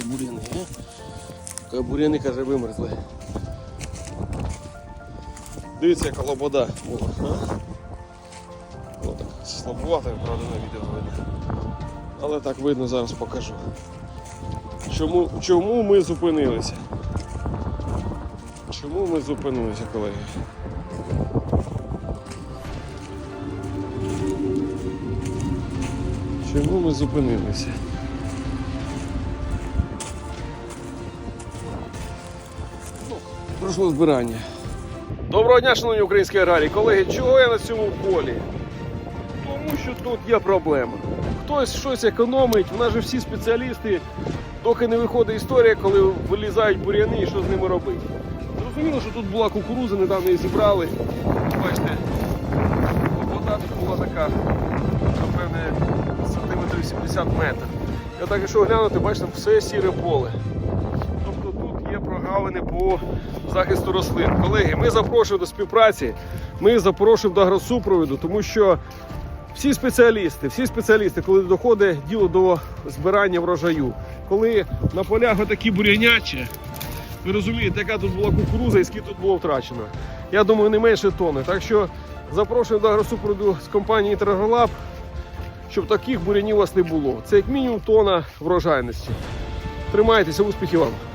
ні? Ка буряни, каже, вимерзли. Дивіться, яка лобода була. О, так слабувато, правда, на відео видно. Але так видно, зараз покажу. Чому, чому ми зупинилися? Чому ми зупинилися, колеги? Чому ми зупинилися? Пройшло збирання. Доброго дня, шановні українські аграрії. Колеги, чого я на цьому полі? Тому що тут є проблема. Хтось щось економить, у нас же всі спеціалісти, доки не виходить історія, коли вилізають бур'яни і що з ними робити. Зрозуміло, що тут була кукуруза, недавно її зібрали. Бачите, вода тут була така, напевне, сантиметрів 70 метрів. Я так, якщо глянути, бачите, все сіре поле. Прогалини по захисту рослин. Колеги, ми запрошуємо до співпраці, ми запрошуємо до агросупроводу, тому що всі спеціалісти, всі спеціалісти, коли доходить діло до збирання врожаю, коли на полях такі бурянячі, ви розумієте, яка тут була кукуруза і скільки тут було втрачено. Я думаю, не менше тони. Так що запрошуємо до агросупроводу з компанії Інтергролаб, щоб таких бурянів у вас не було. Це як мінімум тона врожайності. Тримайтеся, успіхів вам!